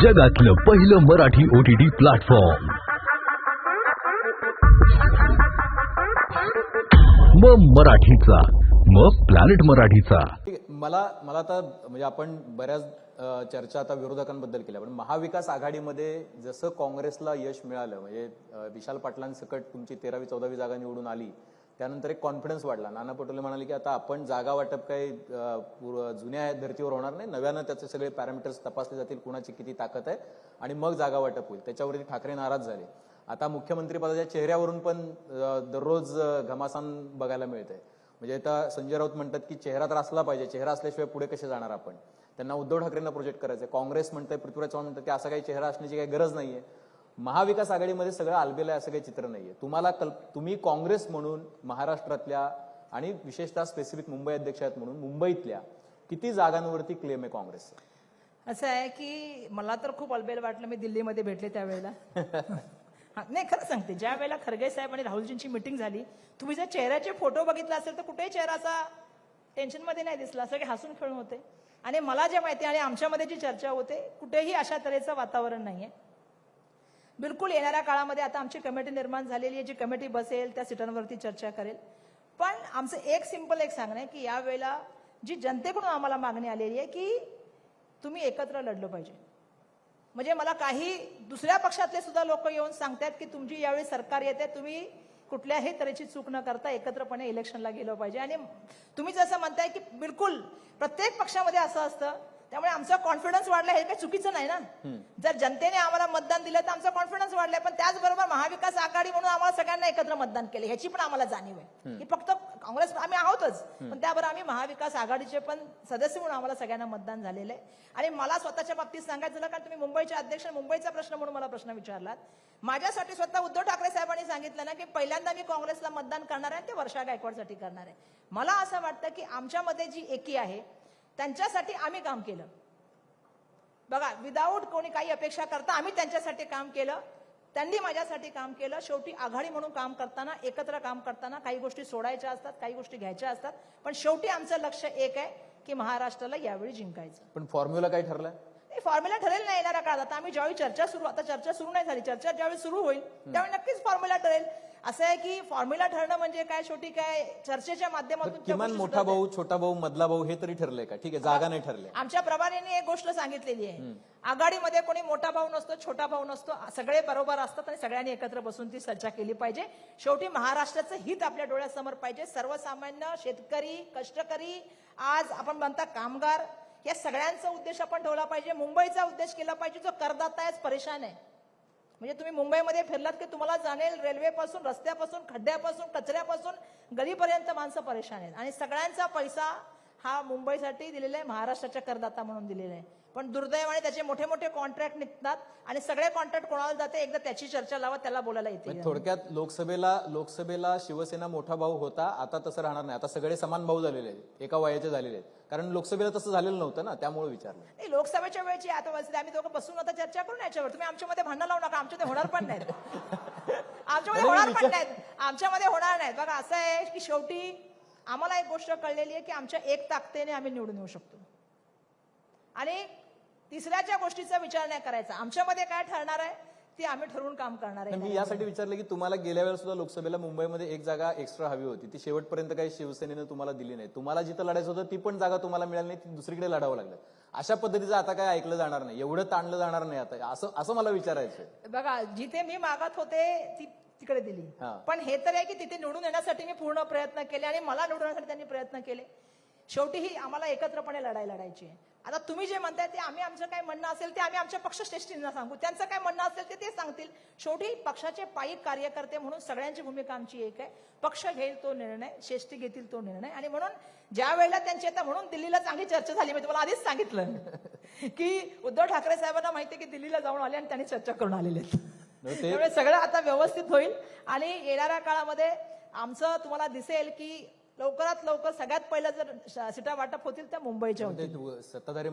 जगातलं पहिलं Marathi OTT platform मग मराठीचा मग प्लॅनेट मराठीचा. मला मला आता म्हणजे आपण बऱ्याच चर्चा आता विरोधकांबद्दल केल्या पण महाविकास आघाडीमध्ये जसं काँग्रेसला यश मिळालं म्हणजे विशाल पाटलांसकट तुमची तेरावी चौदावी जागा निवडून आली त्यानंतर एक कॉन्फिडन्स वाढला. नाना पटोले म्हणाले की आता आपण जागा वाटप काही जुन्या धर्तीवर होणार नाही. नव्यानं त्याचे सगळे पॅरामीटर्स तपासले जातील कुणाची किती ताकद आहे आणि मग जागा वाटप होईल. त्याच्यावरती ठाकरे नाराज झाले. आता मुख्यमंत्री पदाच्या चेहऱ्यावरून पण दररोज घमासान बघायला मिळतंय. म्हणजे आता संजय राऊत म्हणतात की चेहरा तर असला पाहिजे. चेहरा असल्याशिवाय पुढे कसे जाणार आपण? त्यांना उद्धव ठाकरेंना प्रोजेक्ट करायचं काँग्रेस म्हणतंय पृथ्वीराज चव्हाण म्हणतात की असा काही चेहरा असण्याची काही गरज नाहीये. महाविकास आघाडीमध्ये सगळं आलबेलं आहे असं काही चित्र नाहीये. तुम्हाला कल्प तुम्ही काँग्रेस म्हणून महाराष्ट्रातल्या आणि विशेषतः स्पेसिफिक मुंबई अध्यक्ष आहेत म्हणून मुंबईतल्या किती जागांवरती क्लेम आहे काँग्रेस असं आहे की मला तर खूप अलबेल वाटलं मी दिल्लीमध्ये भेटले त्यावेळेला. नाही खरं सांगते. ज्या वेळेला खरगे साहेब आणि राहुलजींची मिटिंग झाली तुम्ही जर चेहऱ्याचे फोटो बघितला असेल तर कुठेही चेहरा असा टेन्शनमध्ये नाही दिसला. सगळे हसून खेळून होते. आणि मला जे माहिती आहे आणि आमच्यामध्ये जी चर्चा होते कुठेही अशा तऱ्हेचं वातावरण नाही आहे बिलकुल येणाऱ्या काळामध्ये आता आमची कमिटी निर्माण झालेली आहे जी कमिटी बसेल त्या सीटांवरती चर्चा करेल. पण आमचं एक सिंपल एक सांगणं आहे की यावेळेला जी जनतेकडून आम्हाला मागणी आलेली आहे की तुम्ही एकत्र लढलं पाहिजे. म्हणजे मला काही दुसऱ्या पक्षातले सुद्धा लोक येऊन सांगतात की तुमची यावेळी सरकार येते तुम्ही कुठल्याही तऱ्हेची चूक न करता एकत्रपणे इलेक्शनला गेलं पाहिजे. आणि तुम्ही जसं म्हणताय की बिलकुल प्रत्येक पक्षामध्ये असं असतं त्यामुळे आमचा कॉन्फिडन्स वाढला हे काही चुकीचं नाही ना. जर जनतेने आम्हाला मतदान दिलं तर आमचा कॉन्फिडन्स वाढलाय. पण त्याचबरोबर महाविकास आघाडी म्हणून आम्हाला सगळ्यांना एकत्र मतदान केलं ह्याची पण आम्हाला जाणीव आहे. की फक्त काँग्रेस आम्ही आहोतच. पण त्याबरोबर आम्ही महाविकास आघाडीचे पण सदस्य म्हणून आम्हाला सगळ्यांना मतदान झालेलं आहे. आणि मला स्वतःच्या बाबतीत सांगायचं झालं कारण तुम्ही मुंबईचे अध्यक्ष मुंबईचा प्रश्न म्हणून मला प्रश्न विचारलात. माझ्यासाठी स्वतः उद्धव ठाकरे साहेबांनी सांगितलं ना की पहिल्यांदा मी काँग्रेसला मतदान करणार आहे आणि ते वर्षा गायकवाडसाठी करणार आहे. मला असं वाटतं की आमच्यामध्ये जी एकी आहे त्यांच्यासाठी आम्ही काम केलं. बघा विदाऊट कोणी काही अपेक्षा करता आम्ही त्यांच्यासाठी काम केलं. त्यांनी माझ्यासाठी काम केलं. शेवटी आघाडी म्हणून काम करताना एकत्र काम करताना काही गोष्टी सोडायच्या असतात काही गोष्टी घ्यायच्या असतात. पण शेवटी आमचं लक्ष एक आहे की महाराष्ट्राला यावेळी जिंकायचं. पण फॉर्म्युला काय ठरलाय? फॉर्म्युला ठरेल नाही येणाऱ्या काळात. आता आम्ही ज्यावेळी चर्चा सुरू आता चर्चा सुरू नाही झाली. चर्चा ज्यावेळी सुरू होईल त्यावेळी नक्कीच फॉर्म्युला ठरेल. असं आहे की फॉर्म्युला ठरणं म्हणजे काय शेवटी काय चर्चेच्या माध्यमातून किमान मोठा भाऊ छोटा भाऊ मधला भाऊ हे तरी ठरलंय का? ठीक आहे जागा नाही ठरल्या. आमच्या प्रभारीने एक गोष्ट सांगितलेली आहे. आघाडीमध्ये कोणी मोठा भाऊ नसतो छोटा भाऊ नसतो सगळे बरोबर असतात आणि सगळ्यांनी एकत्र बसून ती चर्चा केली पाहिजे. शेवटी महाराष्ट्राचं हित आपल्या डोळ्यासमोर पाहिजे. सर्वसामान्य शेतकरी कष्टकरी आज आपण म्हणता कामगार या सगळ्यांचा उद्देश आपण ठेवला पाहिजे. मुंबईचा उद्देश केला पाहिजे जो करदाता आहे परेशान आहे. म्हणजे तुम्ही मुंबईमध्ये फिरलात की तुम्हाला जाणेल रेल्वेपासून रस्त्यापासून खड्ड्यापासून कचऱ्यापासून गलीपर्यंत माणसं परेशान आहेत. आणि सगळ्यांचा पैसा हा मुंबईसाठी दिलेला आहे महाराष्ट्राच्या करदाता म्हणून दिलेला आहे. पण दुर्दैवाने त्याचे मोठे मोठे कॉन्ट्रॅक्ट निघतात आणि सगळे कॉन्ट्रॅक्ट कोणाला जाते एकदा त्याची चर्चा लावा त्याला बोलायला येते. म्हणजे थोडक्यात लोकसभेला लोकसभेला शिवसेना मोठा भाऊ होता आता तसं राहणार नाही. आता सगळे समान भाऊ झालेले आहेत एका वयाचे झालेले आहेत. कारण लोकसभेला तसं झालेलं नव्हतं ना त्यामुळे विचारलं. नाही लोकसभेच्या वेळची आता आम्ही दोघं बसून आता चर्चा करू ना याच्यावर. तुम्ही आमच्यामध्ये भांडण लावू नका आमच्यामध्ये होणार पण नाहीत. आमच्यामध्ये होणार पण नाहीत. आमच्यामध्ये होणार नाहीत. बघा असं आहे की शेवटी आम्हाला एक गोष्ट कळलेली आहे की आमच्या एक ताकदीने आम्ही निवडून येऊ शकतो. आणि तिसऱ्याच्या गोष्टीचा विचार नाही करायचा. आमच्यामध्ये काय ठरणार आहे? ते आम्ही ठरवून काम करणार आहे. मी यासाठी विचारलं की तुम्हाला गेल्या वेळेला सुद्धा लोकसभेला मुंबईमध्ये एक जागा एक्स्ट्रा हवी होती. ती शेवटपर्यंत काही शिवसेनेनं तुम्हाला दिली नाही. तुम्हाला जिथं लढायचं होतं ती पण जागा तुम्हाला मिळाली नाही ती दुसरीकडे लढावं लागलं. अशा पद्धतीचं आता काय ऐकलं जाणार नाही. एवढं ताणलं जाणार नाही आता. असं असं मला विचारायचं. बघा जिथे मी मागत होते ती तिकडे दिली. पण हे तर आहे की तिथे निवडून येण्यासाठी मी पूर्ण प्रयत्न केले आणि मला निवडून येण्यासाठी त्यांनी प्रयत्न केले. शेवटी ही आम्हाला एकत्रपणे लढाई लढायची आहे. आता तुम्ही जे म्हणताय ते आम्ही आमचं काय म्हणणं असेल ते आम्ही आमच्या पक्षश्रेष्ठींना सांगू. त्यांचं काय म्हणणं असेल ते ते सांगतील. शेवटी पक्षाचे पायी कार्यकर्ते म्हणून सगळ्यांची भूमिका आमची एक आहे. पक्ष घेईल तो निर्णय श्रेष्ठी घेतील तो निर्णय. आणि म्हणून ज्या वेळेला त्यांची आता म्हणून दिल्लीला चांगली चर्चा झाली मी तुम्हाला आधीच सांगितलं. की उद्धव ठाकरे साहेबांना माहिती आहे की दिल्लीला जाऊन आले आणि त्यांनी चर्चा करून आलेले आहेत. त्यामुळे सगळं आता व्यवस्थित होईल. आणि येणाऱ्या काळामध्ये आमचं तुम्हाला दिसेल की लवकरात लवकर सगळ्यात पहिलं जर सीटा वाटप होतील तर मुंबईच्या होतील. सत्ताधारी